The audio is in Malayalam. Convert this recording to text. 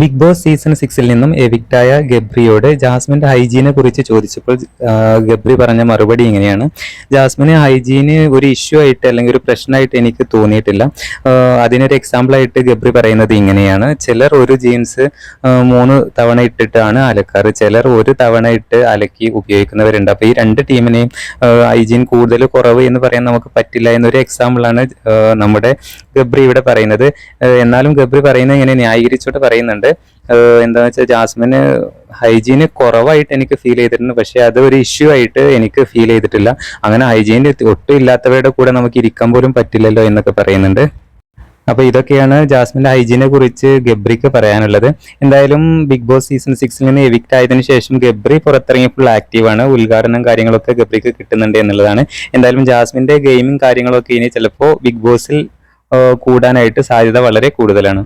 ബിഗ് ബോസ് സീസൺ സിക്സിൽ നിന്നും എവിക്റ്റായ ഗബ്രിയോട് ജാസ്മിന്റെ ഹൈജീനെ കുറിച്ച് ചോദിച്ചപ്പോൾ ഗബ്രി പറഞ്ഞ മറുപടി ഇങ്ങനെയാണ്. ജാസ്മിന് ഹൈജീന് ഒരു ഇഷ്യൂ ആയിട്ട് അല്ലെങ്കിൽ ഒരു പ്രശ്നമായിട്ട് എനിക്ക് തോന്നിയിട്ടില്ല. അതിനൊരു എക്സാമ്പിളായിട്ട് ഗബ്രി പറയുന്നത് ഇങ്ങനെയാണ്. ചിലർ ഒരു ജീൻസ് മൂന്ന് തവണ ഇട്ടിട്ടാണ് അലക്കാറ്. ചിലർ ഒരു തവണ ഇട്ട് അലക്കി ഉപയോഗിക്കുന്നവരുണ്ട്. അപ്പോൾ ഈ രണ്ട് ടീമിനെയും ഹൈജീൻ കൂടുതൽ കുറവ് എന്ന് പറയാൻ നമുക്ക് പറ്റില്ല എന്നൊരു എക്സാമ്പിളാണ് നമ്മുടെ ഗബ്രി ഇവിടെ പറയുന്നത്. എന്നാലും ഗബ്രി പറയുന്നത് ഇങ്ങനെ ന്യായീകരിച്ചോട്ട് പറയുന്നുണ്ട്. എന്താ വെച്ചാൽ ജാസ്മിന് ഹൈജീന് കുറവായിട്ട് എനിക്ക് ഫീൽ ചെയ്തിട്ടുണ്ട്. പക്ഷെ അത് ഒരു ഇഷ്യൂ ആയിട്ട് എനിക്ക് ഫീൽ ചെയ്തിട്ടില്ല. അങ്ങനെ ഹൈജീൻ ഒട്ടും ഇല്ലാത്തവരുടെ കൂടെ നമുക്ക് ഇരിക്കാൻ പോലും പറ്റില്ലല്ലോ എന്നൊക്കെ പറയുന്നുണ്ട്. അപ്പൊ ഇതൊക്കെയാണ് ജാസ്മിന്റെ ഹൈജീനെ കുറിച്ച് ഗബ്രിക്ക് പറയാനുള്ളത്. എന്തായാലും ബിഗ് ബോസ് സീസൺ സിക്സിൽ നിന്ന് എവിക്റ്റ് ആയതിനു ശേഷം ഗബ്രി പുറത്തിറങ്ങി ഫുൾ ആക്റ്റീവ് ആണ്. ഉദ്ഘാടനം കാര്യങ്ങളൊക്കെ ഗബ്രിക്ക് കിട്ടുന്നുണ്ട് എന്നുള്ളതാണ്. എന്തായാലും ജാസ്മിന്റെ ഗെയിമിംഗ് കാര്യങ്ങളൊക്കെ ഇനി ചിലപ്പോൾ ബിഗ് ബോസിൽ കൂടാനായിട്ട് സാധ്യത വളരെ കൂടുതലാണ്.